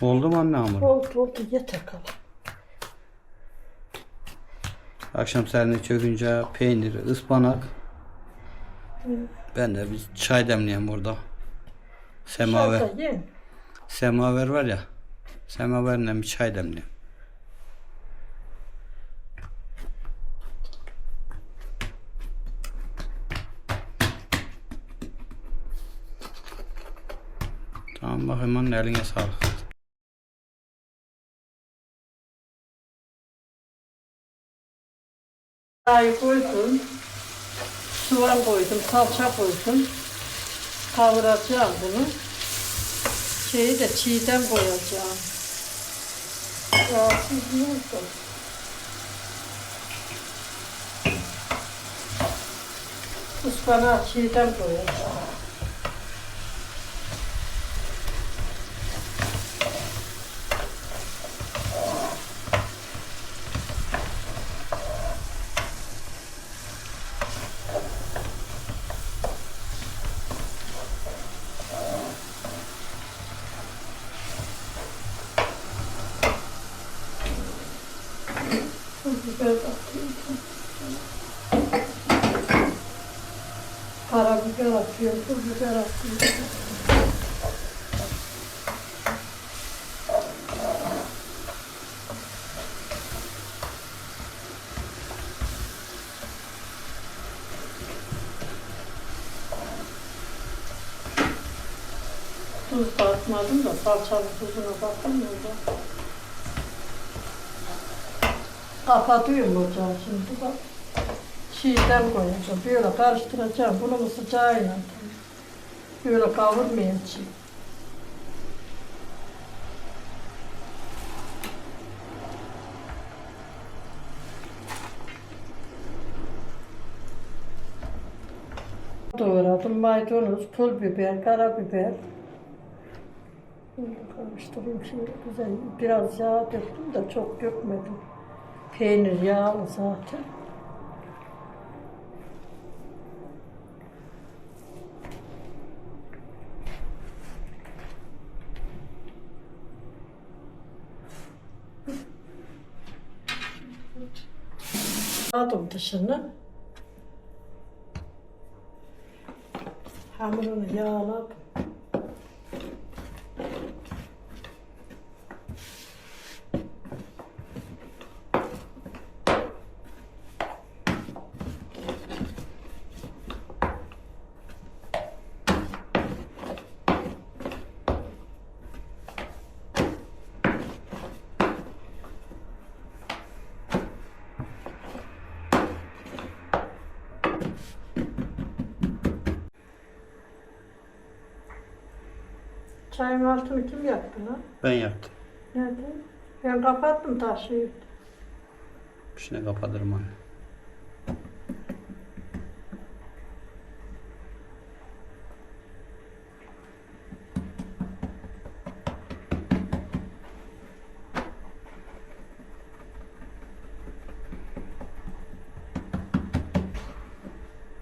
Oldu mu anne hamur? Oldu oldu yeter kadar. Akşam serine çökünce peynir, ıspanak. Ben de bir çay demleyeyim burada. Semaver. Yiyin. Semaver var ya. Semaverle bir çay demleyeyim. Tamam bakayım anne eline sağlık. Yağ koydum. Soğan koydum, salça koydum. Kavuracağım bunu. Şeyi de çiğdem koyacağım. Ne oldu? Ispanağı çiğdem koyacağım. Pul biber atıyorum. Karabiber atıyorum, pul biber atıyorum. Tuz da atmadım da salçanın tuzuna baktım orada. Kapatıyorum ocağı şimdi bak. Çiğdem koyacağım. Böyle karıştıracağım. Bunu sıcağıyla. Böyle kavurmayayım çiğ. Doğradım maydanoz, pul biber, karabiber. Şimdi karıştırayım şimdi güzel. Biraz yağ döktüm de çok dökmedim. Peynir yağlı zaten. Aldım dışını. Hamurunu yağladım. Çayın altını kim yaptı lan? Ben yaptım. Nerede? Ben kapattım taşı. Şimdi kapatırım anne.